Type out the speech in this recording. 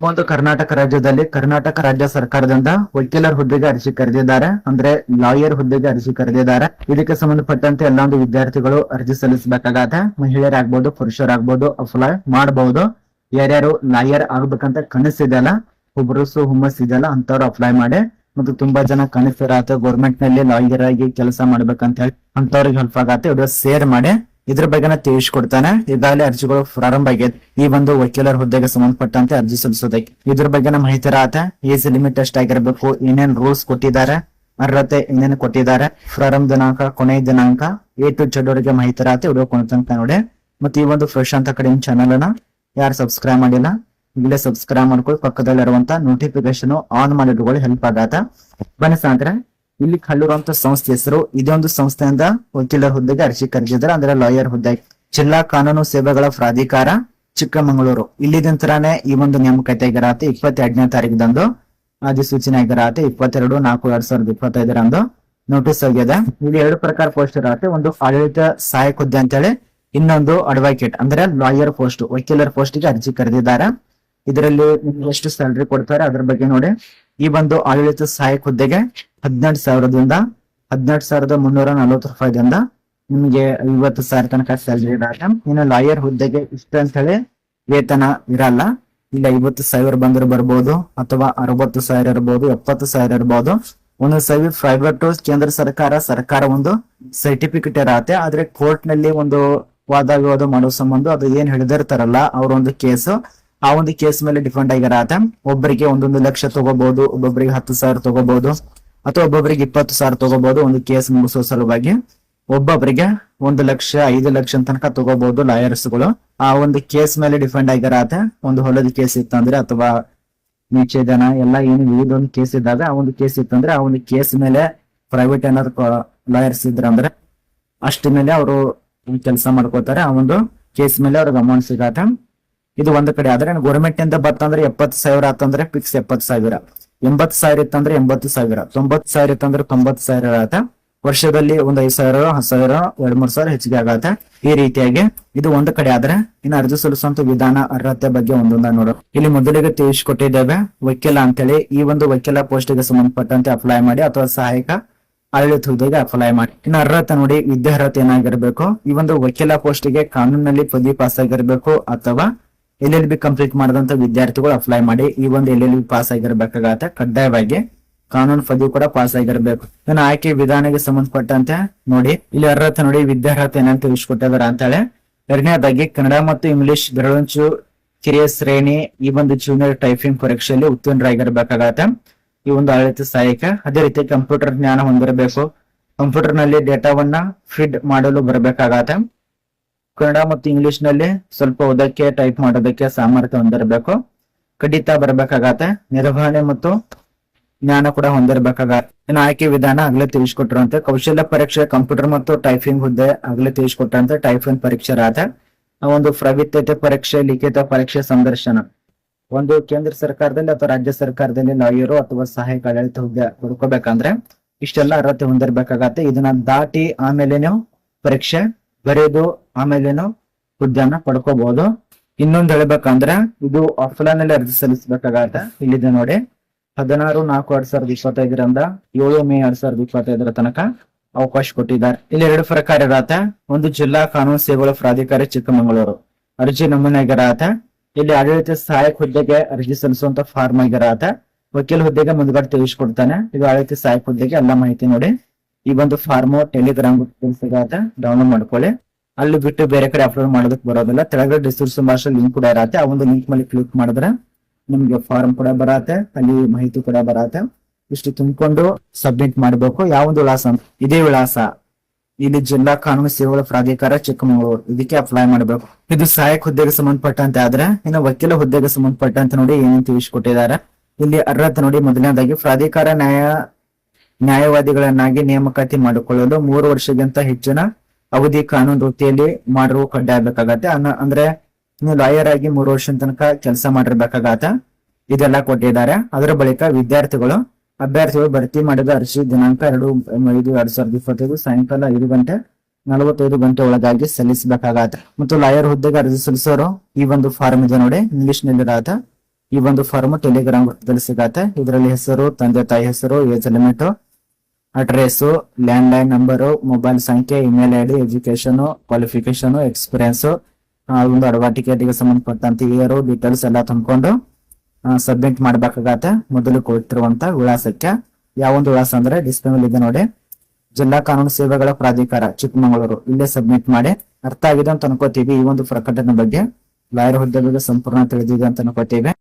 ಒಂದು ಕರ್ನಾಟಕ ರಾಜ್ಯದಲ್ಲಿ ಕರ್ನಾಟಕ ರಾಜ್ಯ ಸರ್ಕಾರದಿಂದ ವಕೀಲರ ಹುದ್ದೆಗೆ ಅರ್ಜಿ ಕರೆದಿದ್ದಾರೆ. ಅಂದ್ರೆ ಲಾಯರ್ ಹುದ್ದೆಗೆ ಅರ್ಜಿ ಕರೆದಿದ್ದಾರೆ. ಇದಕ್ಕೆ ಸಂಬಂಧಪಟ್ಟಂತೆ ಎಲ್ಲ ಒಂದು ವಿದ್ಯಾರ್ಥಿಗಳು ಅರ್ಜಿ ಸಲ್ಲಿಸಬೇಕಾಗತ್ತೆ. ಮಹಿಳೆಯರಾಗ್ಬೋದು, ಪುರುಷರಾಗ್ಬೋದು ಅಪ್ಲೈ ಮಾಡಬಹುದು ಯಾರ್ಯಾರು ಲಾಯರ್ ಆಗ್ಬೇಕಂತ ಕನಸಿದೆಯಲ್ಲ ಹುಬ್ಬರಸು ಹುಮ್ಮಸ್ ಇದೆಯಲ್ಲ ಅಂತವ್ರು ಅಪ್ಲೈ ಮಾಡಿ ಮತ್ತು ತುಂಬಾ ಜನ ಕನಸಿರತ್ತೆ ಗೌರ್ಮೆಂಟ್ನಲ್ಲಿ ಲಾಯರ್ ಆಗಿ ಕೆಲಸ ಮಾಡ್ಬೇಕಂತ ಹೇಳಿ ಅಂತವ್ರಿಗೆ ಹೆಲ್ಪ್ ಆಗತ್ತೆ. ವಿಡಿಯೋ ಶೇರ್ ಮಾಡಿ ಇದ್ರ ಬಗ್ಗೆ ತಿಳಿಸ್ಕೊಡ್ತಾನೆ. ಈಗಾಗಲೇ ಅರ್ಜಿಗಳು ಪ್ರಾರಂಭ ಆಗಿದೆ ಈ ಒಂದು ವಕೀಲರ ಹುದ್ದೆಗೆ ಸಂಬಂಧಪಟ್ಟಂತೆ ಅರ್ಜಿ ಸಲ್ಲಿಸೋದಕ್ಕೆ. ಇದ್ರ ಬಗ್ಗೆನ ಮಾಹಿತಿ ಇರತ್ತೆ. ಏಜ್ ಲಿಮಿಟ್ ಎಷ್ಟಾಗಿರ್ಬೇಕು ಏನೇನ್ ರೂಲ್ಸ್ ಕೊಟ್ಟಿದ್ದಾರೆ? ಅರ್ಹತೆ ಏನೇನು ಕೊಟ್ಟಿದ್ದಾರೆ? ಪ್ರಾರಂಭ ದಿನಾಂಕ, ಕೊನೆಯ ದಿನಾಂಕ, ಎ ಟು ಜೆಡ್ ಅವರಿಗೆ ಮಾಹಿತಿ ಇರತ್ತೆ. ವಿಡಿಯೋ ನೋಡಿ. ಮತ್ತೆ ಈ ಒಂದು ಫ್ರೆಶ್ ಅಂತ ಕಡೆ ಚಾನಲ್ ಅನ್ನ ಯಾರು ಸಬ್ಸ್ಕ್ರೈಬ್ ಮಾಡಿಲ್ಲ ಈಗಲೇ ಸಬ್ಸ್ಕ್ರೈಬ್ ಮಾಡ್ಕೊಳ್ಳಿ. ಪಕ್ಕದಲ್ಲಿರುವಂತ ನೋಟಿಫಿಕೇಶನ್ ಆನ್ ಮಾಡಿಟ್ಕೊಳ್ಳಿ ಹೆಲ್ಪ್ ಆಗತ್ತ. ಬನ್ನಿ ಇಲ್ಲಿ ಕಲ್ಲಿರುವಂತ ಸಂಸ್ಥೆ ಹೆಸರು. ಇದೊಂದು ಸಂಸ್ಥೆಯಿಂದ ವಕೀಲರ ಹುದ್ದೆಗೆ ಅರ್ಜಿ ಕರೆದಿದ್ದಾರೆ. ಅಂದ್ರೆ ಲಾಯರ್ ಹುದ್ದೆ. ಜಿಲ್ಲಾ ಕಾನೂನು ಸೇವೆಗಳ ಪ್ರಾಧಿಕಾರ, ಚಿಕ್ಕಮಗಳೂರು. ಇಲ್ಲಿದಂತರಾನೇ ಈ ಒಂದು ನೇಮಕಾತಿ ಆಗಿರತ್ತೆ ಇಪ್ಪತ್ತೆರಡನೇ ತಾರೀಕದಂದು ಅಧಿಸೂಚನೆ ಆಗಿರತ್ತೆ ಇಪ್ಪತ್ತೆರಡು, ನಾಲ್ಕು, ಎರಡ್ ಸಾವಿರದ ಇಪ್ಪತ್ತೈದರಂದು ನೋಟಿಸ್ ಆಗಿದೆ ಇಲ್ಲಿ ಎರಡು ಪ್ರಕಾರ ಪೋಸ್ಟ್ ಇರತ್ತೆ. ಒಂದು ಆಡಳಿತ ಸಹಾಯಕ ಹುದ್ದೆ ಅಂತೇಳಿ, ಇನ್ನೊಂದು ಅಡ್ವೊಕೇಟ್ ಅಂದ್ರೆ ಲಾಯರ್ ಪೋಸ್ಟ್ ವಕೀಲರ ಪೋಸ್ಟ್ಗೆ ಅರ್ಜಿ ಕರೆದಿದ್ದಾರೆ. ಇದರಲ್ಲಿ ನಿಮ್ಗೆ ಎಷ್ಟು ಸ್ಯಾಲರಿ ಕೊಡ್ತಾರೆ? ಅದ್ರ ಬಗ್ಗೆ ನೋಡಿ. ಈ ಒಂದು ಆಡಳಿತ ಸಹಾಯಕ ಹುದ್ದೆಗೆ ಹದಿನೆಂಟು ಸಾವಿರದಿಂದ ಹದಿನೆಂಟು ಸಾವಿರದ ಮುನ್ನೂರ ನಲವತ್ತು ರೂಪಾಯಿದಿಂದ ನಿಮಗೆ ಐವತ್ತು ಸಾವಿರ ತನಕ ಸ್ಯಾಲ್ರಿ ಡಾಟಮ್ ಇನ್ನು ಲಾಯರ್ ಹುದ್ದೆಗೆ ಇಷ್ಟ ಅಂತ ಹೇಳಿ ವೇತನ ಇರಲ್ಲ. ಇಲ್ಲಿ ಐವತ್ತು ಸಾವಿರ ಬಂದ್ರೆ ಬರ್ಬೋದು ಅಥವಾ ಅರವತ್ತು ಸಾವಿರ ಇರ್ಬೋದು, ಎಪ್ಪತ್ತು ಸಾವಿರ ಇರ್ಬೋದು. ಒಂದು ಸಾವಿರ ಪ್ರೈವೇಟ್ ಕೇಂದ್ರ ಸರ್ಕಾರ ಸರ್ಕಾರ ಒಂದು ಸರ್ಟಿಫಿಕೇಟ್ ಇರತ್ತೆ. ಆದ್ರೆ ಕೋರ್ಟ್ನಲ್ಲಿ ಒಂದು ವಾದ ವಿವಾದ ಮಾಡೋ ಸಂಬಂಧ ಅದು ಏನ್ ಹಿಡಿದಿರ್ತಾರಲ್ಲ ಅವ್ರ ಒಂದು ಕೇಸು ಆ ಒಂದು ಕೇಸ್ ಮೇಲೆ ಡಿಪೆಂಡ್ ಆಗಿರತ್ತೆ. ಒಬ್ಬರಿಗೆ ಒಂದೊಂದು ಲಕ್ಷ ತಗೋಬಹುದು ಒಬ್ಬೊಬ್ಬರಿಗೆ ಹತ್ತು ಸಾವಿರ ತಗೋಬಹುದು ಅಥವಾ ಒಬ್ಬೊಬ್ಬರಿಗೆ ಇಪ್ಪತ್ತು ಸಾವಿರ ತಗೋಬಹುದು ಒಂದು ಕೇಸ್ ಮುಗಿಸೋ ಸಲುವಾಗಿ. ಒಬ್ಬೊಬ್ಬರಿಗೆ ಒಂದು ಲಕ್ಷ, ಐದು ಲಕ್ಷ ತನಕ ತಗೋಬಹುದು ಲಾಯರ್ಸ್ಗಳು ಆ ಒಂದು ಕೇಸ್ ಮೇಲೆ ಡಿಫೆಂಡ್ ಆಗಿರತ್ತೆ. ಒಂದು ಹೊಲದ ಕೇಸ್ ಇತ್ತಂದ್ರೆ ಅಥವಾ ನಿಚೇದನ ಎಲ್ಲ ಏನು ವಿವಿಧ ಒಂದು ಕೇಸ್ ಇದ್ದಾಗ ಆ ಒಂದು ಕೇಸ್ ಇತ್ತಂದ್ರೆ ಆ ಒಂದು ಕೇಸ್ ಮೇಲೆ ಪ್ರೈವೇಟ್ ಏನಾದ್ರು ಲಾಯರ್ಸ್ ಇದ್ರಂದ್ರೆ ಅಷ್ಟ ಮೇಲೆ ಅವರು ಕೆಲಸ ಮಾಡ್ಕೋತಾರೆ. ಆ ಒಂದು ಕೇಸ್ ಮೇಲೆ ಅವ್ರಿಗೆ ಅಮೌಂಟ್ ಸಿಗತ್ತೆ. ಇದು ಒಂದು ಕಡೆ ಆದ್ರೆ ಗೌರ್ಮೆಂಟ್ ಇಂದ ಬತ್ತಂದ್ರೆ ಎಪ್ಪತ್ತು ಸಾವಿರ ಆತಂದ್ರೆ ಫಿಕ್ಸ್ ಎಪ್ಪತ್ತು ಸಾವಿರ. ಎಂಬತ್ತು ಸಾವಿರ ಇತ್ತಂದ್ರೆ ಎಂಬತ್ತು ಸಾವಿರ. ತೊಂಬತ್ತು ಸಾವಿರ ಇತ್ತಂದ್ರೆ ತೊಂಬತ್ತು ಸಾವಿರ ಆಗತ್ತೆ. ವರ್ಷದಲ್ಲಿ ಒಂದ್ ಐದ್ ಸಾವಿರ, ಹತ್ತು ಸಾವಿರ, ಎರಡ್ ಮೂರ್ ಸಾವಿರ ಹೆಚ್ಚಿಗೆ ಆಗತ್ತೆ. ಈ ರೀತಿಯಾಗಿ ಇದು ಒಂದು ಕಡೆ ಆದ್ರೆ ಇನ್ನು ಅರ್ಜಿ ಸಲ್ಲಿಸುವಂತ ವಿಧಾನ, ಅರ್ಹತೆ ಬಗ್ಗೆ ಒಂದೊಂದ ನೋಡೋ ಇಲ್ಲಿ ಮೊದಲಿಗೆ ತಿಳಿಸಿಕೊಟ್ಟಿದ್ದೇವೆ, ವಕೀಲ ಅಂತೇಳಿ ಈ ಒಂದು ವಕೀಲ ಪೋಸ್ಟಿಗೆ ಸಂಬಂಧಪಟ್ಟಂತೆ ಅಪ್ಲೈ ಮಾಡಿ ಅಥವಾ ಸಹಾಯಕ ಆಡಳಿತ ಹುದ್ದೆಗೆ ಅಪ್ಲೈ ಮಾಡಿ. ಇನ್ನು ಅರ್ಹತೆ ನೋಡಿ ವಿದ್ಯಾರ್ಹತೆ ಏನಾಗಿರ್ಬೇಕು? ಈ ಒಂದು ವಕೀಲ ಪೋಸ್ಟಿಗೆ ಕಾನೂನಲ್ಲಿ ಪದವಿ ಪಾಸ್ ಆಗಿರ್ಬೇಕು ಅಥವಾ ಎಲ್ ಎಲ್ ಬಿ ಕಂಪ್ಲೀಟ್ ಮಾಡಿದಂತ ವಿದ್ಯಾರ್ಥಿಗಳು ಅಪ್ಲೈ ಮಾಡಿ, ಈ ಒಂದು ಎಲ್ ಎಲ್ ಬಿ ಪಾಸ್ ಆಗಿರಬೇಕಾಗತ್ತ. ಕಡ್ಡಾಯವಾಗಿ ಕಾನೂನು ಪದವಿ ಕೂಡ ಪಾಸ್ ಆಗಿರಬೇಕು. ಇದನ್ನ ಆಯ್ಕೆ ವಿಧಾನಕ್ಕೆ ಸಂಬಂಧಪಟ್ಟಂತೆ ನೋಡಿ, ಇಲ್ಲಿ ಅರ್ಹತೆ ನೋಡಿ, ವಿದ್ಯಾರ್ಹತೆ ಏನಂತ ತಿಳಿಸ್ಕೊಟ್ಟಿದಾರೆ ಅಂತೇಳಿ. ಎರಡನೇದಾಗಿ ಕನ್ನಡ ಮತ್ತು ಇಂಗ್ಲಿಷ್ ಬೆರಳಂಚು ಕಿರಿಯ ಶ್ರೇಣಿ, ಈ ಒಂದು ಜೂನಿಯರ್ ಟೈಪಿಂಗ್ ಪರೀಕ್ಷೆಯಲ್ಲಿ ಉತ್ತೀರ್ಣರಾಗಿರ್ಬೇಕಾಗತ್ತೆ. ಈ ಒಂದು ಆಡಳಿತ ಸಹಾಯಕ, ಅದೇ ರೀತಿ ಕಂಪ್ಯೂಟರ್ ಜ್ಞಾನ ಹೊಂದಿರಬೇಕು. ಕಂಪ್ಯೂಟರ್ನಲ್ಲಿ ಡೇಟಾವನ್ನ ಫೀಡ್ ಮಾಡಲು ಬರಬೇಕಾಗತ್ತೆ. ಕನ್ನಡ ಮತ್ತು ಇಂಗ್ಲಿಷ್ನಲ್ಲಿ ಸ್ವಲ್ಪ ಓದಕ್ಕೆ ಟೈಪ್ ಮಾಡೋದಕ್ಕೆ ಸಾಮರ್ಥ್ಯ ಹೊಂದಿರಬೇಕು. ಖಂಡಿತ ಬರಬೇಕಾಗತ್ತೆ. ನಿರ್ವಹಣೆ ಮತ್ತು ಜ್ಞಾನ ಕೂಡ ಹೊಂದಿರಬೇಕಾಗತ್ತೆ. ಆಯ್ಕೆ ವಿಧಾನ ಆಗ್ಲೇ ತಿಳಿಸ್ಕೊಟ್ರಂತೆ ಕೌಶಲ್ಯ ಪರೀಕ್ಷೆ, ಕಂಪ್ಯೂಟರ್ ಮತ್ತು ಟೈಪಿಂಗ್ ಹುದ್ದೆ ಆಗ್ಲೇ ತಿಳಿಸ್ಕೊಟ್ರಂತೆ ಟೈಪಿಂಗ್ ಪರೀಕ್ಷೆ ರಾತ ಒಂದು ಪ್ರವಿತ್ಯತೆ ಪರೀಕ್ಷೆ, ಲಿಖಿತ ಪರೀಕ್ಷೆ, ಸಂದರ್ಶನ. ಒಂದು ಕೇಂದ್ರ ಸರ್ಕಾರದಲ್ಲಿ ಅಥವಾ ರಾಜ್ಯ ಸರ್ಕಾರದಲ್ಲಿ ಲಾಯರು ಅಥವಾ ಸಹಾಯಕ ಆಡಳಿತ ಹುದ್ದೆ ಹುಡ್ಕೋಬೇಕಂದ್ರೆ ಇಷ್ಟೆಲ್ಲ ಅರ್ಹತೆ ಹೊಂದಿರಬೇಕಾಗತ್ತೆ. ಇದನ್ನ ದಾಟಿ ಆಮೇಲೆನೂ ಪರೀಕ್ಷೆ ಬರೆಯೋದು ಆಮೇಲೇನು ಹುದ್ದೆಯನ್ನ ಪಡ್ಕೋಬಹುದು ಇನ್ನೊಂದು ಹೇಳ್ಬೇಕಂದ್ರೆ ಇದು ಆಫ್ಲೈನ್ ಅಲ್ಲಿ ಅರ್ಜಿ ಸಲ್ಲಿಸಬೇಕಾಗತ್ತೆ. ಇಲ್ಲಿದೆ ನೋಡಿ. ಹದಿನಾರು, ನಾಲ್ಕು, ಎರಡ್ ಸಾವಿರದ ಇಪ್ಪತ್ತೈದರಿಂದ ಏಳು ಮೇ ಎರಡ್ ಸಾವಿರದ ಇಪ್ಪತ್ತೈದರ ತನಕ ಅವಕಾಶ ಕೊಟ್ಟಿದ್ದಾರೆ. ಇಲ್ಲಿ ಎರಡು ಪ್ರಕಾರ ಇರತ್ತೆ. ಒಂದು ಜಿಲ್ಲಾ ಕಾನೂನು ಸೇವೆಗಳ ಪ್ರಾಧಿಕಾರಿ ಚಿಕ್ಕಮಗಳೂರು. ಅರ್ಜಿ ನಮೂನೆ ಆಗಿರತ್ತೆ ಇಲ್ಲಿ ಆಡಳಿತ ಸಹಾಯಕ ಹುದ್ದೆಗೆ ಅರ್ಜಿ ಸಲ್ಲಿಸುವಂತ ಫಾರ್ಮ್ ಆಗಿರತ್ತೆ. ವಕೀಲ ಹುದ್ದೆಗೆ ಮುಂದ್ಗಡೆ ತಿಳಿಸ್ಕೊಡ್ತಾನೆ. ಇದು ಆಡಳಿತ ಸಹಾಯಕ ಹುದ್ದೆಗೆ ಎಲ್ಲ ಮಾಹಿತಿ ನೋಡಿ. ಈ ಒಂದು ಫಾರ್ಮ್ ಟೆಲಿಗ್ರಾಮ್ ಸಿಗತ್ತೆ ಡೌನ್ಲೋಡ್ ಮಾಡ್ಕೊಳ್ಳಿ. ಅಲ್ಲಿ ಬಿಟ್ಟು ಬೇರೆ ಕಡೆ ಅಪ್ಲೋಡ್ ಮಾಡೋದಕ್ಕೆ ಬರೋದಿಲ್ಲ. ಕೆಳಗಡೆ ಡಿಸ್ಕ್ರಿಪ್ಷನ್ ಬಾಕ್ಸ್ ಲಿಂಕ್ ಕೂಡ ಇರತ್ತೆ. ಆ ಒಂದು ಲಿಂಕ್ ಮೇಲೆ ಕ್ಲಿಕ್ ಮಾಡಿದ್ರೆ ನಿಮ್ಗೆ ಫಾರ್ಮ್ ಕೂಡ ಬರತ್ತೆ. ಅಲ್ಲಿ ಮಾಹಿತಿ ಕೂಡ ಬರತ್ತೆ. ಇಷ್ಟು ತುಂಬಿಕೊಂಡು ಸಬ್ಮಿಟ್ ಮಾಡಬೇಕು. ಯಾವ ಒಂದು ವಿಳಾಸ ಇದೇ ವಿಳಾಸ. ಇಲ್ಲಿ ಜಿಲ್ಲಾ ಕಾನೂನು ಸೇವೆಗಳ ಪ್ರಾಧಿಕಾರ ಚಿಕ್ಕಮಗಳೂರು. ಇದಕ್ಕೆ ಅಪ್ಲೈ ಮಾಡಬೇಕು. ಇದು ಸಹಾಯಕ ಹುದ್ದೆಗೆ ಸಂಬಂಧಪಟ್ಟಂತೆ ಆದ್ರೆ, ಇನ್ನು ವಕೀಲ ಹುದ್ದೆಗೆ ಸಂಬಂಧಪಟ್ಟಂತೆ ನೋಡಿ ಏನೇನು ತಿಳಿಸಿಕೊಟ್ಟಿದ್ದಾರೆ. ಇಲ್ಲಿ ಅರ್ಹತೆ ನೋಡಿ ಮೊದಲನೇದಾಗಿ ಪ್ರಾಧಿಕಾರ ನ್ಯಾಯ ನ್ಯಾಯವಾದಿಗಳನ್ನಾಗಿ ನೇಮಕಾತಿ ಮಾಡಿಕೊಳ್ಳಲು ಮೂರು ವರ್ಷಕ್ಕಿಂತ ಹೆಚ್ಚಿನ ಅವಧಿ ಕಾನೂನು ವೃತ್ತಿಯಲ್ಲಿ ಮಾಡಿರುವ ಕಡ್ಡಾಯ ಬೇಕಾಗತ್ತೆ ಅನ್ನ- ಅಂದ್ರೆ ನೀವು ಲಾಯರ್ ಆಗಿ ಮೂರು ವರ್ಷದ ತನಕ ಕೆಲಸ ಮಾಡಿರ್ಬೇಕಾಗತ್ತ. ಇದೆಲ್ಲ ಕೊಟ್ಟಿದ್ದಾರೆ. ಅದರ ಬಳಿಕ ವಿದ್ಯಾರ್ಥಿಗಳು, ಅಭ್ಯರ್ಥಿಗಳು ಭರ್ತಿ ಮಾಡಿದ ಅರ್ಜಿ ದಿನಾಂಕ ಎರಡು, ಐದು, ಎರಡ್ ಸಾವಿರದ ಇಪ್ಪತ್ತೈದು ಸಾಯಂಕಾಲ ಐದು ಗಂಟೆ ನಲವತ್ತೈದು ಗಂಟೆ ಒಳಗಾಗಿ ಸಲ್ಲಿಸಬೇಕಾಗತ್ತೆ. ಮತ್ತು ಲಾಯರ್ ಹುದ್ದೆಗೆ ಅರ್ಜಿ ಸಲ್ಲಿಸೋರು ಈ ಒಂದು ಫಾರ್ಮ್ ಇದೆ ನೋಡಿ ಇಂಗ್ಲಿಷ್ನಲ್ಲಿ ಈ ಒಂದು ಫಾರ್ಮ್ ಟೆಲಿಗ್ರಾಮ್ ಗ್ರೂಪದಲ್ಲಿ ಸಿಗತ್ತೆ. ಇದರಲ್ಲಿ ಹೆಸರು, ತಂದೆ ತಾಯಿ ಹೆಸರು age limit address land line number mobile ಸಂಖ್ಯೆ email I D education qualification experience ಒಂದು ಅಡ್ವಾಟಿಕೇಟಿಗೆ ಸಂಬಂಧಪಟ್ಟಂತ ಇಯರು ಡೀಟೇಲ್ಸ್ ಎಲ್ಲ ತುಂಬಿಕೊಂಡು ಸಬ್ಮಿಟ್ ಮಾಡ್ಬೇಕಾಗತ್ತೆ. ಮೊದಲು ಕೊಟ್ಟಿರುವಂತ ವಿಳಾಸಕ್ಕೆ. ಯಾವೊಂದು ವಿಳಾಸ ಅಂದ್ರೆ ಡಿಸ್ಪ್ಲೇ ಇದೆ ನೋಡಿ. ಜಿಲ್ಲಾ ಕಾನೂನು ಸೇವೆಗಳ ಪ್ರಾಧಿಕಾರ, ಚಿಕ್ಕಮಗಳೂರು. ಇಲ್ಲೇ ಸಬ್ಮಿಟ್ ಮಾಡಿ. ಅರ್ಥ ಆಗಿದೆ ಅಂತ ಅನ್ಕೋತೀವಿ. ಈ ಒಂದು ಪ್ರಕಟಣೆ ಬಗ್ಗೆ. ಲಾಯರ್ ಹುದ್ದೆ ಸಂಪೂರ್ಣ ತಿಳಿದಿದೆ ಅಂತ ಅನ್ಕೋತೀವಿ.